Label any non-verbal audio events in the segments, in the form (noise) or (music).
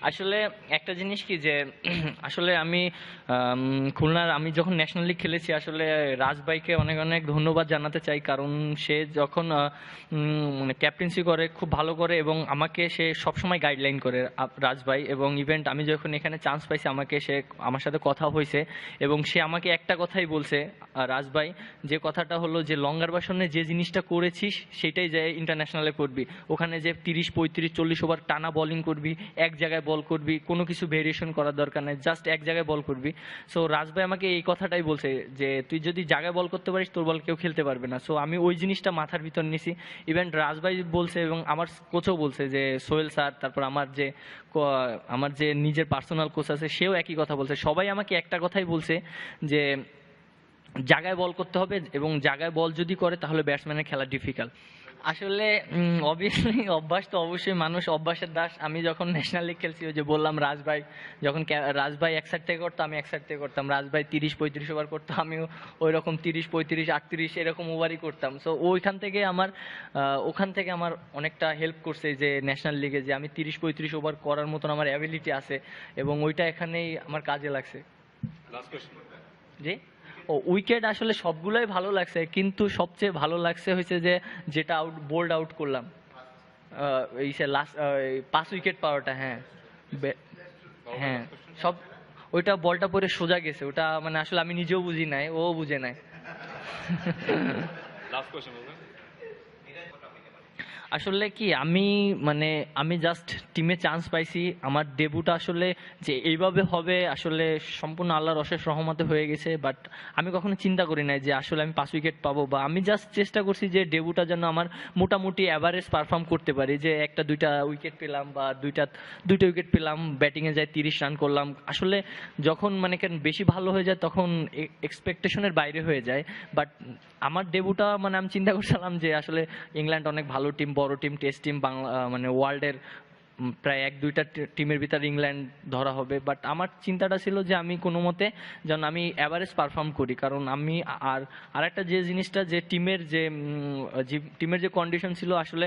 আসলে একটা জিনিস কি যে, (clears throat) আসলে আমি খুলনার, আমি যখন ন্যাশনাল লিগ খেলেছি, আসলে রাজবাইকে অনেক অনেক ধন্যবাদ জানাতে চাই। কারণ সে যখন মানে ক্যাপ্টেন্সি করে, খুব ভালো করে এবং আমাকে সে সবসময় গাইডলাইন করে রাজবাই এবং ইভেন্ট আমি যখন এখানে চান্স পাইছি, আমাকে সে আমার সাথে কথা হয়েছে এবং সে আমাকে একটা কথাই বলছে রাজবাই যে কথাটা হলো যে, লঙ্গার বাসনে যে জিনিসটা করেছিস, সেটাই যে ইন্টারন্যাশনালে করবি। ওখানে যে তিরিশ, পঁয়ত্রিশ, চল্লিশ ওভার টানা বোলিং করবি, এক জায়গায় বল করবি, কোনো কিছু ভেরিয়েশন করার দরকার নেই জাস্ট এক জায়গায় বল করবি। সো রাজভাই আমাকে এই কথাটাই বলছে যে, তুই যদি জায়গায় বল করতে পারিস, তোর বল কেউ খেলতে পারবে না। সো আমি ওই জিনিসটা মাথার ভিতর নিছি। ইভেন রাজভাই বলছে এবং আমার কোচও বলছে যে, সোহেল স্যার, তারপর আমার যে আমার যে নিজের পার্সোনাল কোচ আছে, সেও একই কথা বলছে। সবাই আমাকে একটা কথাই বলছে যে, জায়গায় বল করতে হবে এবং জায়গায় বল যদি করে, তাহলে ব্যাটসম্যানের খেলা ডিফিকাল্ট আসলে অবভিয়াসলি (laughs) অভ্যাস তো অবশ্যই মানুষ অভ্যাসের দাস। আমি যখন ন্যাশনাল লিগ খেলছি ওই যে বললাম রাজভাই যখন রাজভাই এক সাইড থেকে করতো আমি এক সাইড থেকে করতাম। রাজভাই তিরিশ পঁয়ত্রিশ ওভার করতো আমিও ওই রকম তিরিশ পঁয়ত্রিশ আটত্রিশ এরকম ওভারই করতাম। সো ওইখান থেকে আমার ওখান থেকে আমার অনেকটা হেল্প করছে যে ন্যাশনাল লিগে যে আমি তিরিশ পঁয়ত্রিশ ওভার করার মতন আমার অ্যাবিলিটি আছে এবং ওইটা এখানেই আমার কাজে লাগছে। জি? ও উইকেট আসলে সবগুলোই ভালো লাগছে কিন্তু সবচেয়ে ভালো লাগছে হয়েছে যে যেটা আউট বোল্ড আউট করলাম। এই সে লাস্ট পাঁচ উইকেট পাওয়াটা হ্যাঁ। বে- হ্যাঁ সব ওইটা বলটা পরে সোজা গেছে ওটা মানে আসলে আমি নিজেও বুঝি নাই ও বুঝে নাই। লাস্ট কোশ্চেন বলবেন? আসলে কি, আমি মানে আমি জাস্ট টিমে চান্স পাইছি। আমার ডেবুটা আসলে যে এইভাবে হবে, আসলে সম্পূর্ণ আল্লাহর অশেষ রহমতে হয়ে গেছে। বাট আমি কখনো চিন্তা করি নাই যে আসলে আমি পাঁচ উইকেট পাবো বা আমি জাস্ট চেষ্টা করছি যে ডেবুটা যেন আমার মোটামুটি অ্যাভারেজ পারফর্ম করতে পারি। যে একটা, দুইটা উইকেট পেলাম বা দুইটা দুইটা উইকেট পেলাম ব্যাটিংয়ে যাই তিরিশ রান করলাম। আসলে যখন মানে কেন বেশি ভালো হয়ে যায়, তখন এক্সপেকটেশনের বাইরে হয়ে যায়। বাট আমার ডেবুটা মানে আমি চিন্তা করছিলাম যে আসলে ইংল্যান্ড অনেক ভালো টিম বড় টিম টেস্ট টিম বাংলা মানে ওয়ার্ল্ডের প্রায় এক দুইটা টিমের ভিতর ইংল্যান্ড ধরা হবে। বাট আমার চিন্তাটা ছিল যে আমি কোনো মতে যেন আমি অ্যাভারেজ পারফর্ম করি। কারণ আমি আর, আরেকটা যে জিনিসটা যে টিমের যে টিমের যে কন্ডিশন ছিল আসলে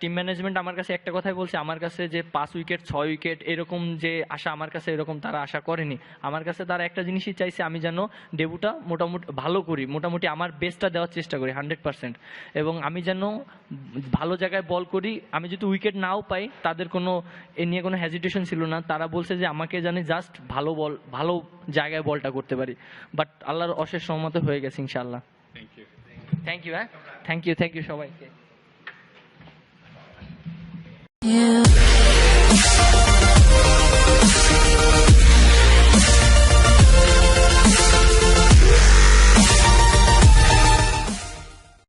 টিম ম্যানেজমেন্ট আমার কাছে একটা কথাই বলছে, আমার কাছে যে পাঁচ উইকেট, ছয় উইকেট এরকম যে আশা আমার কাছে এরকম তারা আশা করেনি। আমার কাছে তারা একটা জিনিসই চাইছে, আমি যেন ডেবুটা মোটামুটি ভালো করি, মোটামুটি আমার বেস্টটা দেওয়ার চেষ্টা করি হান্ড্রেড পার্সেন্ট এবং আমি যেন ভালো জায়গায় বল করি, আমি যদি উইকেট নাও পাই, তাদের কোনো এ নিয়ে কোনো হেজিটেশন ছিল না। তারা বলছে যে আমাকে জানি জাস্ট ভালো বল ভালো জায়গায় বলটা করতে পারি। বাট আল্লাহর অশেষ সহমত হয়ে গেছে ইনশাল্লাহ থ্যাংক ইউ থ্যাংক ইউ হ্যাঁ? থ্যাংক ইউ থ্যাংক ইউ সবাইকে।